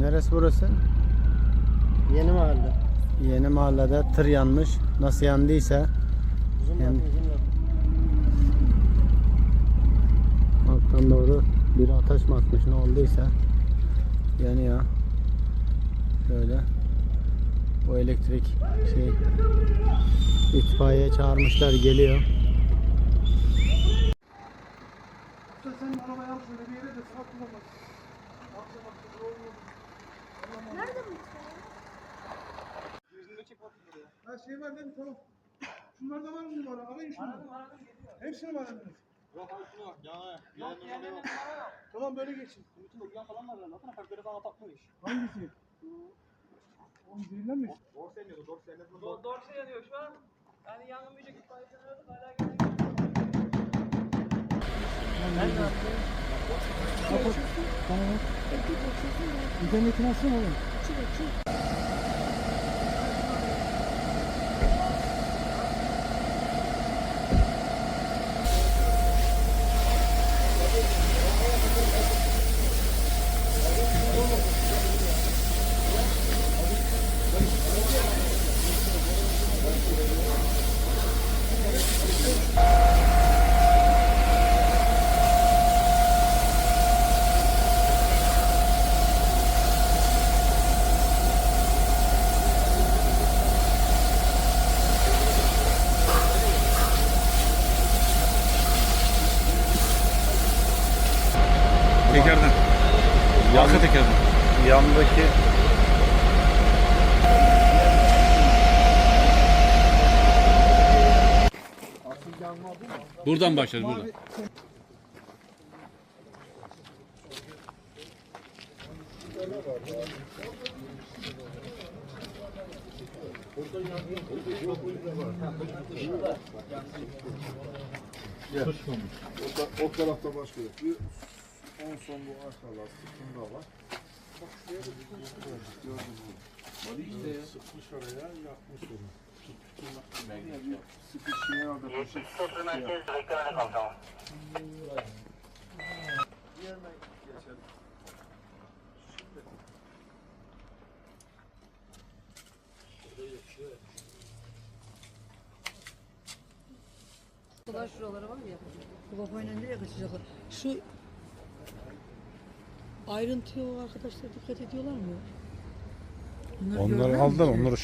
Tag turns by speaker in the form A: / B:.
A: Neresi burası?
B: Yeni mahalle.
A: Yeni mahallede tır yanmış. Nasıl yandıysa
B: Uzun
A: Yani- alttan doğru bir ateş mi atmış ne olduysa yanıyor. Şöyle. Bu elektrik şey itfaiye çağırmışlar geliyor.
C: Usta sen arabayı al şöyle bir yere de saat bulamaz.
D: Nerede bu?
C: Ha şey var değil mi? Tamam. Şunlarda var mı numara? Arayın şunları. Aradım aradım geliyor. Hepsini mi aradınız?
E: Yok şunu yok. Ya, yok yerlerinde numara yok.
C: Tamam böyle geçin.
E: Bütün uyuyan falan var herhalde. Zaten farkları falan kapatmış.
C: Hangisi? Oğlum zehirlenmiş.
E: Dorse yanıyordu. Dorse yanıyordu.
F: Do Dorse yanıyor şu an. Yani yangın büyüyecek itfaiyeci aradık hala gelmedi.
C: Tamam. İnternetini açsana oğlum.
G: Tekerden. Arka tekerden.
A: Yandaki
G: Buradan başlar buradan.
H: O, o tarafta başka yok. Bir on son bu arka lastik bunda var. Bak şuraya da bir gördün mü? Bari işte ya. Sıkmış oraya yakmış onu. Sıkışmaya orada poşet
I: Kadar şuralara var ya. Bu kafayla nereye kaçacaklar? Şu Ayrıntıya o arkadaşlar dikkat ediyorlar mı? Onları,
G: aldılar, onları